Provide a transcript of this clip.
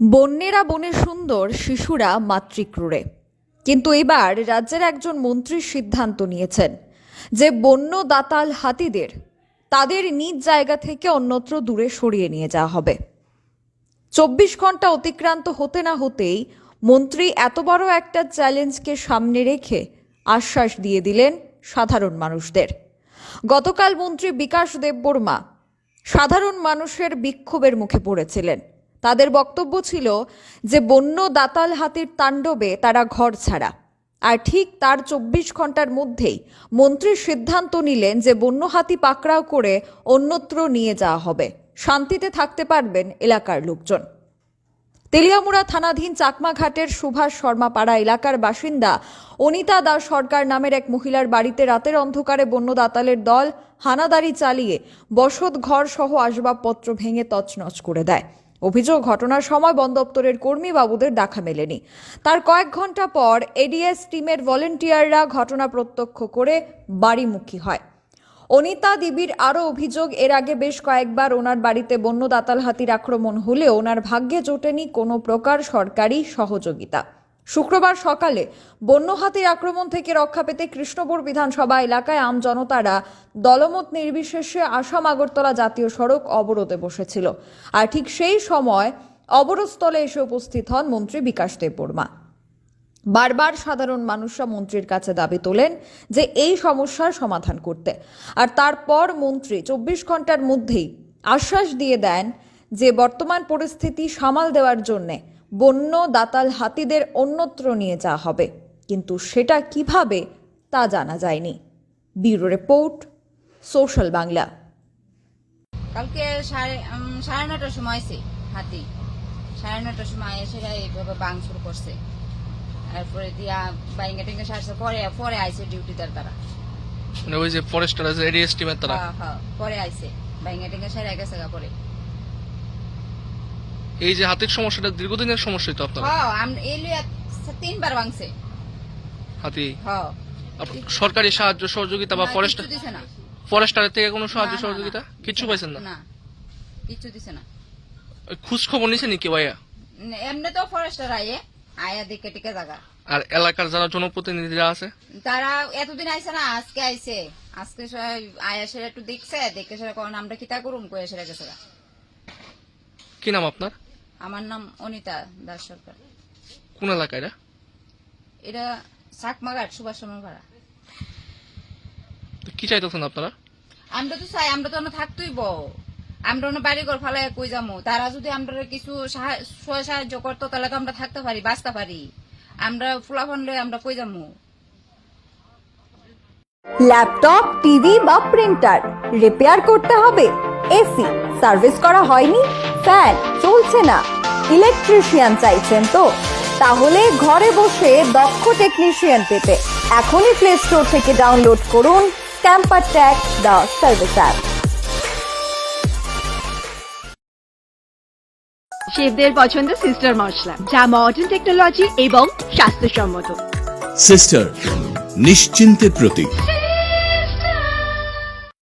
বন্যেরা বনে সুন্দর, শিশুরা মাতৃক্রূরে কিন্তু এবার রাজ্যের একজন মন্ত্রী সিদ্ধান্ত নিয়েছেন যে বন্য দাতাল হাতিদের তাদের নিজ জায়গা থেকে অন্যত্র দূরে সরিয়ে নিয়ে যাওয়া হবে। চব্বিশ ঘণ্টা অতিক্রান্ত হতে না হতেই মন্ত্রী এত বড় একটা চ্যালেঞ্জকে সামনে রেখে আশ্বাস দিয়ে দিলেন সাধারণ মানুষদের। গতকাল মন্ত্রী বিকাশ দেববর্মা সাধারণ মানুষের বিক্ষোভের মুখে পড়েছিলেন। তাদের বক্তব্য ছিল যে বন্য দাতাল হাতির তাণ্ডবে তারা ঘর ছাড়া। আর ঠিক তার চব্বিশ ঘণ্টার মধ্যেই মন্ত্রী সিদ্ধান্ত নিলেন যে বন্য হাতি পাকড়াও করে অন্যত্র নিয়ে যাওয়া হবে। শান্তিতে থাকতে পারবেন এলাকার লোকজন। তেলিয়ামুড়া থানাধীন চাকমাঘাটের সুভাষ শর্মা পাড়া এলাকার বাসিন্দা অনিতা দাস সরকার নামের এক মহিলার বাড়িতে রাতের অন্ধকারে বন্য দাতালের দল হানাদারি চালিয়ে বসত ঘর সহ আসবাবপত্র ভেঙে তছনছ করে দেয়। অভিযোগ, ঘটনার সময় বন দপ্তরের কর্মী বাবুদের দেখা মেলেনি। তার কয়েক ঘণ্টা পর এডিএস টিমের ভলেন্টিয়াররা ঘটনা প্রত্যক্ষ করে বাড়িমুখী হয়। অনিতা দেবীর আরও অভিযোগ, এর আগে বেশ কয়েকবার ওনার বাড়িতে বন্য দাতাল হাতির আক্রমণ হলেও ওনার ভাগ্যে জোটেনি কোনো প্রকার সরকারি সহযোগিতা। শুক্রবার সকালে বন্য হাতির আক্রমণ থেকে রক্ষা পেতে কৃষ্ণপুর বিধানসভা এলাকায় আম জনতারা দলমত নির্বিশেষে আসাম আগরতলা জাতীয় সড়ক অবরোধে বসেছিল। আর ঠিক সেই সময় অবরোধস্থলে এসে উপস্থিত হন মন্ত্রী বিকাশ দেববর্মা। বারবার সাধারণ মানুষরা মন্ত্রীর কাছে দাবি তোলেন যে এই সমস্যার সমাধান করতে। আর তারপর মন্ত্রী চব্বিশ ঘণ্টার মধ্যেই আশ্বাস দিয়ে দেন যে বর্তমান পরিস্থিতি সামাল দেওয়ার জন্যে বন্য দাতাল হাতিদের অন্যত্র নিয়ে যাওয়া হবে। কিন্তু সেটা কীভাবে তা জানা যায়নি। Bureau report social Bangla. কালকে সাড়ে সাড়ে নটার সময় আইছে হাতি। সাড়ে নটার সময় এসে এইভাবে বাং শুরু করছে। তারপরে দিয়া বাইঙ্গা টেঙ্গা সারছে পরে পরে আইছে ডিউটি তার। তারা মানে ওই যে ফরেস্টার আছে এডিএস টিমের তারা। হ্যাঁ, হ্যাঁ, পরে আইছে। বাইঙ্গা টেঙ্গা সারে গেছে গা পরে। এই যে হাতির সমস্যাটা দীর্ঘদিনের সমস্যাই তো আপনার হ্যাঁ আম- এই লইয়া তিনবার ভাঙছে। হাতি? হ্যাঁ। সরকারি সাহায্য সহযোগিতা বা ফরেস্ট ফরেস্টারের থেকে কোনো সাহায্য সহযোগিতা? না। কিচ্ছু পাইছেন না? কিচ্ছু দিছে না। খোঁজ খবর নিছে নাকি ভাইয়া? এমনি তো ফরেস্টার আয়ে আয়া দিকে টিকে জায়গা আর এলাকার যারা জনপ্রতিনিধিরা আছে? তারা এতদিন আইছে না আজকে আইছে। আজকে আয়া সেরা একটু দেখছে দেখে সেরা আমরা কিতা করুম? কয়ে সেরা গেছে কি নাম আপনার? আমার নাম অনিতা দাস সরকার। কোন এলাকায় রে? এটা চাকমাঘাট সুভাষ ভাড়া তো কি চাইতেছেন আপনারা? আমরা তো চাই আমরা তো অন্য থাকতেই ব আমরা অন্য বাড়ি ঘর ফালে কই যাব তারা যদি আমরা কিছু সাহা- সহায় সাহায্য করতো তাহলে তো আমরা থাকতে পারি বাঁচতে পারি। আমরা ফুলাফান লয়ে আমরা কই যাব ল্যাপটপ টিভি বা প্রিন্টার রিপেয়ার করতে হবে এসি। সার্ভিস করা হয়নি। ফ্যান চলছে না। ইলেকট্রিশিয়ান চাইছেন তো। তাহলে ঘরে বসে দক্ষ টেকনিশিয়ান পেতে এখনই প্লে স্টোর থেকে ডাউনলোড করুন ক্যাম্পার ট্যাক দ্য সার্ভিস অ্যাপ শেফদের পছন্দ সিস্টার মশলা যা মডার্ন টেকনোলজি এবং স্বাস্থ্যসম্মত। সিস্টার নিশ্চিন্তের প্রতীক